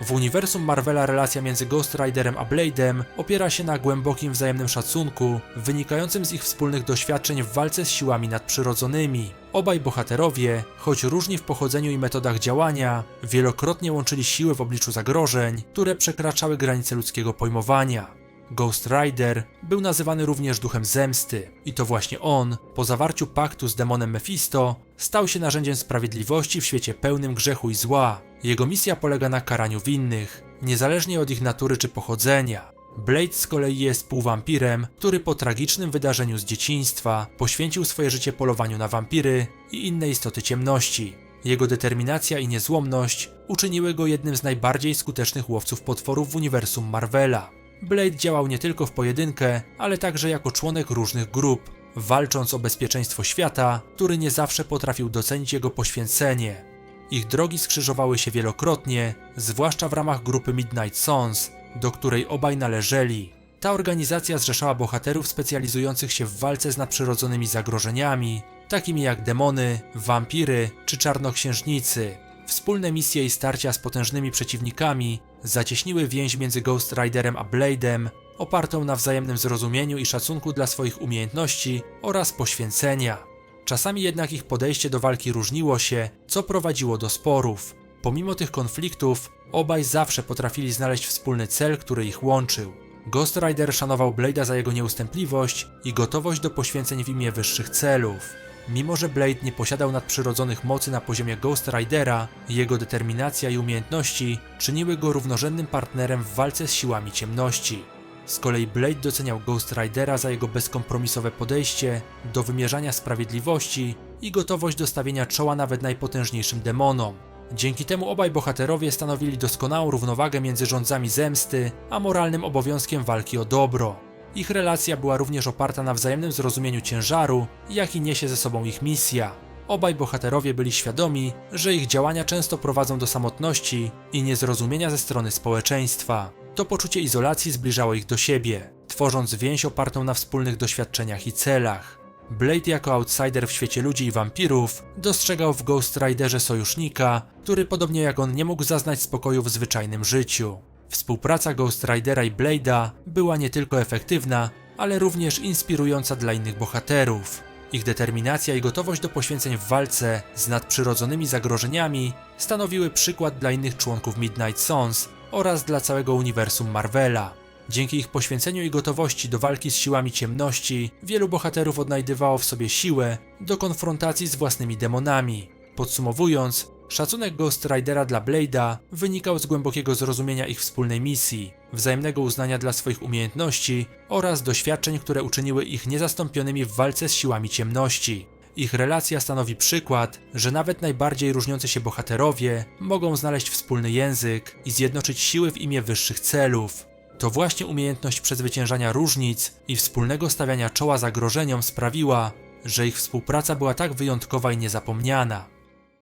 W uniwersum Marvela relacja między Ghost Riderem a Blade'em opiera się na głębokim wzajemnym szacunku, wynikającym z ich wspólnych doświadczeń w walce z siłami nadprzyrodzonymi. Obaj bohaterowie, choć różni w pochodzeniu i metodach działania, wielokrotnie łączyli siły w obliczu zagrożeń, które przekraczały granice ludzkiego pojmowania. Ghost Rider był nazywany również duchem zemsty i to właśnie on, po zawarciu paktu z demonem Mephisto, stał się narzędziem sprawiedliwości w świecie pełnym grzechu i zła. Jego misja polega na karaniu winnych, niezależnie od ich natury czy pochodzenia. Blade z kolei jest półwampirem, który po tragicznym wydarzeniu z dzieciństwa poświęcił swoje życie polowaniu na wampiry i inne istoty ciemności. Jego determinacja i niezłomność uczyniły go jednym z najbardziej skutecznych łowców potworów w uniwersum Marvela. Blade działał nie tylko w pojedynkę, ale także jako członek różnych grup, walcząc o bezpieczeństwo świata, który nie zawsze potrafił docenić jego poświęcenie. Ich drogi skrzyżowały się wielokrotnie, zwłaszcza w ramach grupy Midnight Suns, do której obaj należeli. Ta organizacja zrzeszała bohaterów specjalizujących się w walce z nadprzyrodzonymi zagrożeniami, takimi jak demony, wampiry czy czarnoksiężnicy. Wspólne misje i starcia z potężnymi przeciwnikami zacieśniły więź między Ghost Riderem a Blade'em, opartą na wzajemnym zrozumieniu i szacunku dla swoich umiejętności oraz poświęcenia. Czasami jednak ich podejście do walki różniło się, co prowadziło do sporów. Pomimo tych konfliktów, obaj zawsze potrafili znaleźć wspólny cel, który ich łączył. Ghost Rider szanował Blade'a za jego nieustępliwość i gotowość do poświęceń w imię wyższych celów. Mimo, że Blade nie posiadał nadprzyrodzonych mocy na poziomie Ghost Ridera, jego determinacja i umiejętności czyniły go równorzędnym partnerem w walce z siłami ciemności. Z kolei Blade doceniał Ghost Ridera za jego bezkompromisowe podejście do wymierzania sprawiedliwości i gotowość do stawienia czoła nawet najpotężniejszym demonom. Dzięki temu obaj bohaterowie stanowili doskonałą równowagę między rządzami zemsty, a moralnym obowiązkiem walki o dobro. Ich relacja była również oparta na wzajemnym zrozumieniu ciężaru, jaki niesie ze sobą ich misja. Obaj bohaterowie byli świadomi, że ich działania często prowadzą do samotności i niezrozumienia ze strony społeczeństwa. To poczucie izolacji zbliżało ich do siebie, tworząc więź opartą na wspólnych doświadczeniach i celach. Blade jako outsider w świecie ludzi i wampirów dostrzegał w Ghost Riderze sojusznika, który podobnie jak on nie mógł zaznać spokoju w zwyczajnym życiu. Współpraca Ghost Ridera i Blade'a była nie tylko efektywna, ale również inspirująca dla innych bohaterów. Ich determinacja i gotowość do poświęceń w walce z nadprzyrodzonymi zagrożeniami stanowiły przykład dla innych członków Midnight Suns oraz dla całego uniwersum Marvela. Dzięki ich poświęceniu i gotowości do walki z siłami ciemności, wielu bohaterów odnajdywało w sobie siłę do konfrontacji z własnymi demonami. Podsumowując, szacunek Ghost Ridera dla Blade'a wynikał z głębokiego zrozumienia ich wspólnej misji, wzajemnego uznania dla swoich umiejętności oraz doświadczeń, które uczyniły ich niezastąpionymi w walce z siłami ciemności. Ich relacja stanowi przykład, że nawet najbardziej różniący się bohaterowie mogą znaleźć wspólny język i zjednoczyć siły w imię wyższych celów. To właśnie umiejętność przezwyciężania różnic i wspólnego stawiania czoła zagrożeniom sprawiła, że ich współpraca była tak wyjątkowa i niezapomniana.